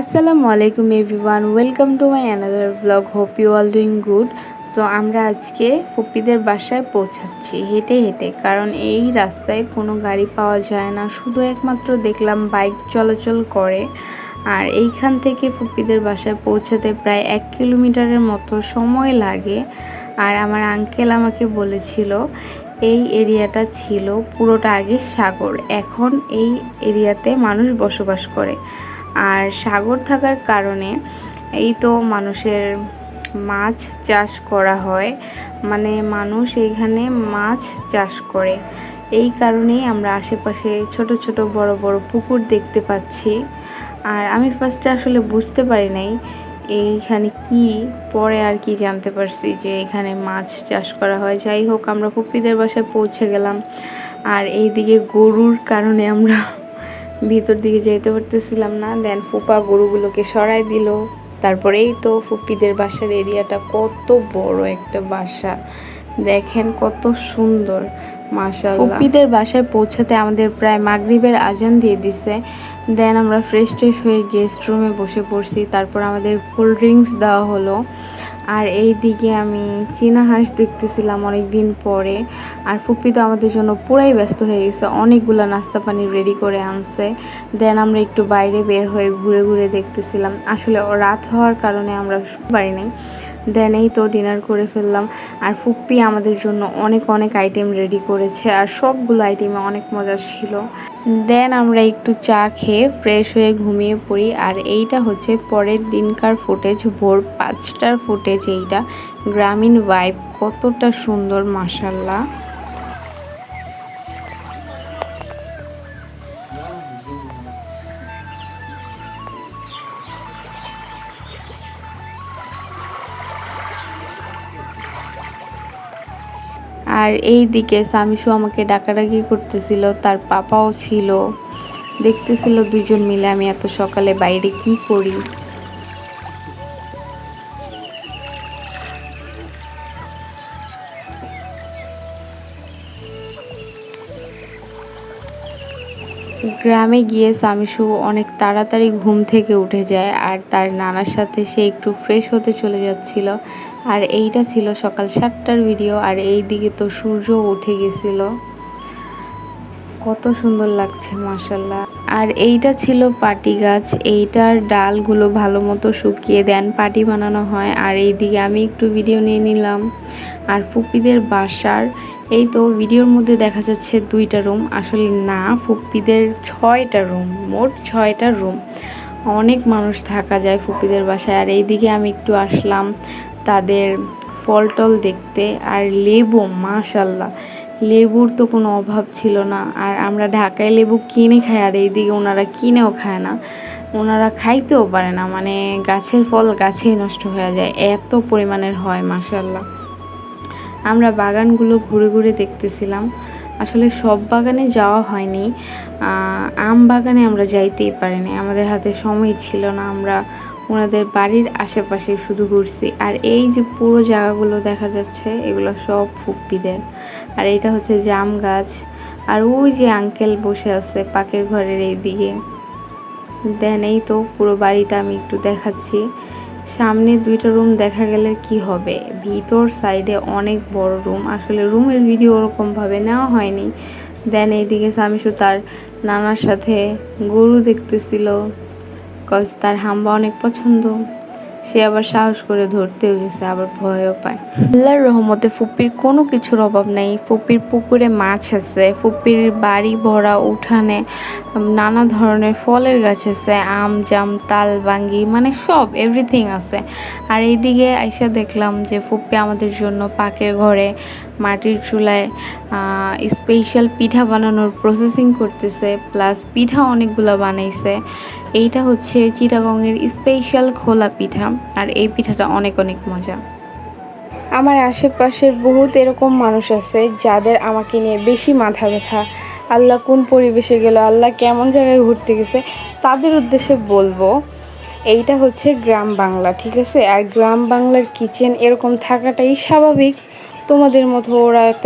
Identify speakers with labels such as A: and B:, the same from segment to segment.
A: আসসালামু আলাইকুম everyone welcome to my another blog hope you all doing good তো আমরা আজকে ফুপিদের বাসায় পৌঁছাচ্ছি। হেঁটে হেঁটে, কারণ এই রাস্তায় কোনো গাড়ি পাওয়া যায় না। শুধু একমাত্র দেখলাম বাইক চলাচল করে। আর এইখান থেকে ফুপিদের বাসায় পৌঁছাতে প্রায় এক কিলোমিটারের মতো সময় লাগে। আর আমার আঙ্কেল আমাকে বলেছিল, এই এরিয়াটা ছিল পুরোটা আগে সাগর। এখন এই এরিয়াতে মানুষ বসবাস করে। আর সাগর থাকার কারণে এই তো মানুষের মাছ চাষ করা হয়। মানে মানুষ এইখানে মাছ চাষ করে। এই কারণেই আমরা আশেপাশে ছোট ছোট, বড় বড় পুকুর দেখতে পাচ্ছি। আর আমি ফার্স্টে আসলে বুঝতে পারি নাই এইখানে কি, পরে আর কি জানতে পারছি যে এখানে মাছ চাষ করা হয়। যাই হোক, আমরা পুপিদের বাসায় পৌঁছে গেলাম। আর এইদিকে গরুর কারণে আমরা ভিতর দিকে যেতে পারতেছিলাম না। দেন ফুপা গরুগুলোকে সরাই দিল। তারপরেই তো ফুপিদের বাসার এরিয়াটা কত বড় একটা বাসা। দেখেন কত সুন্দর, মাশাআল্লাহ। ফুপিদের বাসায় পৌঁছাতে আমাদের প্রায় মাগরিবের আজান দিয়ে দিছে। দেন আমরা ফ্রেশ ট্রেশ হয়ে গেস্ট রুমে বসে পড়ছি। তারপর আমাদের কোল্ড ড্রিঙ্কস দেওয়া হলো। আর এই দিকে আমি চীনা হাঁস দেখতেছিলাম অনেক দিন পরে। আর ফুপি তো আমাদের জন্য পুরাই ব্যস্ত হয়ে গেছে, অনেকগুলো নাস্তা পানি রেডি করে আনছে। দেন আমরা একটু বাইরে বের হয়ে ঘুরে ঘুরে দেখতেছিলাম। আসলে রাত হওয়ার কারণে আমরা পারি নাই। দেন এই তো ডিনার করে ফেললাম। আর ফুপ্পি আমাদের জন্য অনেক অনেক আইটেম রেডি করেছে আর সবগুলো আইটেমে অনেক মজার ছিল। দেন আমরা একটু চা খেয়ে ফ্রেশ হয়ে ঘুমিয়ে পড়ি আর এইটা হচ্ছে পরের দিনকার ফুটেজ ভোর পাঁচটার ফুটেজ এইটা। গ্রামীণ ভাইব কতটা সুন্দর মাসাল্লাহ আর এই দিকে সামিশু আমাকে ডাকাডাকি করতেছিল, তার পাপাও ছিল। দেখতেছিল দুজন মিলে আমি এত সকালে বাইরে কি করি? গ্রামে গিয়ে সামিশু অনেক তাড়াতাড়ি ঘুম থেকে উঠে যায় আর তার নানার সাথে সে একটু ফ্রেশ হতে চলে যাচ্ছিল। আর এইটা ছিল সকাল সাতটার ভিডিও আর এই দিকে তো সূর্য উঠে গেছিল। কত সুন্দর লাগছে মাসাল্লাহ আর এইটা ছিল পাটি গাছ, এইটার ডালগুলো ভালো মতো শুকিয়ে দেন, পাটি বানানো হয়। আর এইদিকে আমি একটু ভিডিও নিয়ে নিলাম। আর ফুপিদের বাসার, এই তো ভিডিওর মধ্যে দেখা যাচ্ছে দুইটা রুম। আসলে না, ফুপ্পিদের ছয়টা রুম, মোট ছয়টা রুম। অনেক মানুষ থাকা যায় ফুপিদের বাসায়। আর এইদিকে আমি একটু আসলাম তাদের ফল টল দেখতে। আর লেবু মাশাল্লাহ লেবুর তো কোনো অভাব ছিল না। আর আমরা ঢাকায় লেবু কিনে খাই, আর এইদিকে ওনারা কিনেও খায় না। ওনারা খাইতেও পারে না মানে গাছের ফল গাছেই নষ্ট হয়ে যায়, এত পরিমাণের হয় মাসাল্লাহ আমরা বাগানগুলো ঘুরে ঘুরে দেখতেছিলাম, আসলে সব বাগানে যাওয়া হয়নি। আম বাগানে আমরা যাইতেই পারিনি, আমাদের হাতে সময় ছিল না, আমরা ওনাদের বাড়ির আশেপাশে শুধু ঘুরছি। আর এই যে পুরো জায়গাগুলো দেখা যাচ্ছে, এগুলো সব ফুপ্পিদের। আর এটা হচ্ছে জাম গাছ। আর ওই যে আঙ্কেল বসে আছে পাকের ঘরের এই দিকে দেন এই তো পুরো বাড়িটা আমি একটু দেখাচ্ছি। সামনে দুইটা রুম দেখা গেলে কি হবে? ভিতর সাইডে অনেক বড় রুম। আসলে রুমের ভিডিও ওরকমভাবে নেওয়া হয়নি। দেন এইদিকে সামিশু তার নানার সাথে গরু দেখতেছিল। কজ তার হাম্বা অনেক পছন্দ। সে আবার সাহস করে ধরতেও গেছে, আবার ভয়ও পায়। আল্লাহর রহমতে ফুপির কোনো কিছুর অভাব নেই। ফুপির পুকুরে মাছ আছে ফুপির বাড়ি ভরা উঠানে নানা ধরনের ফলের গাছ আছে, আম, জাম, তাল, বাঙ্গি মানে সব এভরিথিং আছে। আর এইদিকে আইসা দেখলাম যে ফুপ্পি আমাদের জন্য পাকের ঘরে মাটির চুলায় স্পেশাল পিঠা বানানোর প্রসেসিং করতেছে প্লাস পিঠা অনেকগুলো বানাইছে। এইটা হচ্ছে চিটাগংয়ের স্পেশাল খোলা পিঠা, আর এই পিঠাটা অনেক অনেক মজা। আমার আশেপাশের বহুত এরকম মানুষ আছে, যাদের আমাকে নিয়ে বেশি মাথা ব্যথা। আল্লাহ কোন পরিবেশে গেল, আল্লাহ কেমন জায়গায় ঘুরতে গেছে, তাদের উদ্দেশ্যে বলব, এইটা হচ্ছে গ্রাম বাংলা, ঠিক আছে? আর গ্রাম বাংলার কিচেন এরকম থাকাটাই স্বাভাবিক। তোমাদের মতো ওরা এত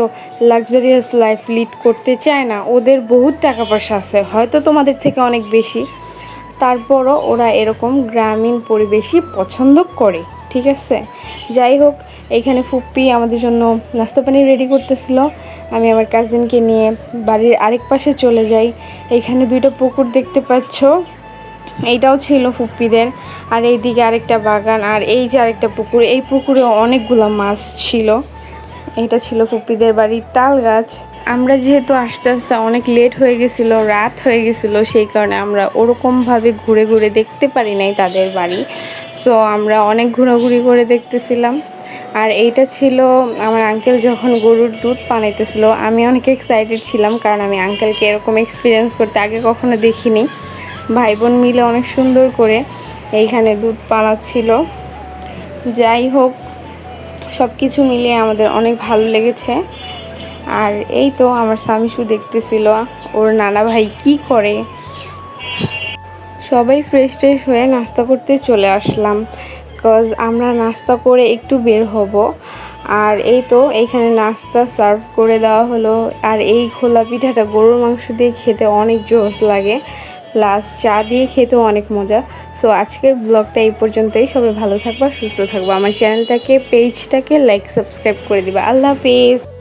A: লাক্সারিয়াস লাইফ লিড করতে চায় না। ওদের বহুত টাকা পয়সা আছে, হয়তো তোমাদের থেকে অনেক বেশি। তারপরও ওরা এরকম গ্রামীণ পরিবেশই পছন্দ করে, ঠিক আছে? যাই হোক এইখানে ফুপ্পি আমাদের জন্য নাস্তা পানি রেডি করতেছিল। আমি আমার কাজিনকে নিয়ে বাড়ির আরেক পাশে চলে যাই। এইখানে দুইটা পুকুর দেখতে পাচ্ছ। এইটাও ছিল ফুপ্পিদের। আর এইদিকে আরেকটা বাগান, আর এই যে আরেকটা পুকুর, এই পুকুরে অনেকগুলো মাছ ছিল। এটা ছিল ফুপিদের বাড়ির তাল গাছ। আমরা যেহেতু আস্তে আস্তে অনেক লেট হয়ে গেছিল, রাত হয়ে গেছিল, সেই কারণে আমরা ওরকমভাবে ঘুরে ঘুরে দেখতে পারি নাই তাদের বাড়ি। সো আমরা অনেক ঘোরাঘুরি করে দেখতেছিলাম। আর এইটা ছিল আমার আঙ্কেল যখন গরুর দুধ পানাইতেছিল আমি অনেক এক্সাইটেড ছিলাম কারণ আমি আঙ্কেলকে এরকম এক্সপিরিয়েন্স করতে আগে কখনো দেখিনি। ভাই বোন মিলে অনেক সুন্দর করে এইখানে দুধ পানাচ্ছিল যাই হোক সব কিছু মিলিয়ে আমাদের অনেক ভালো লেগেছে। আর এই তো আমার স্বামীসু দেখতেছিল, ওর নানা ভাই কি করে? সবাই ফ্রেশ ট্রেশ হয়ে নাস্তা করতে চলে আসলাম কজ আমরা নাস্তা করে একটু বের হব। আর এই তো এইখানে নাস্তা সার্ভ করে দেওয়া হলো। আর এই খোলা পিঠাটা গরুর মাংস দিয়ে খেতে অনেক জোস লাগে। প্লাস চা দিয়ে খেতেও অনেক মজা। সো আজকের ব্লগটা এই পর্যন্তই। সবাই ভালো থাকবা, সুস্থ থাকবা। আমার চ্যানেলটাকে পেজটাকে লাইক সাবস্ক্রাইব করে দিবা। আল্লাহ হাফিজ।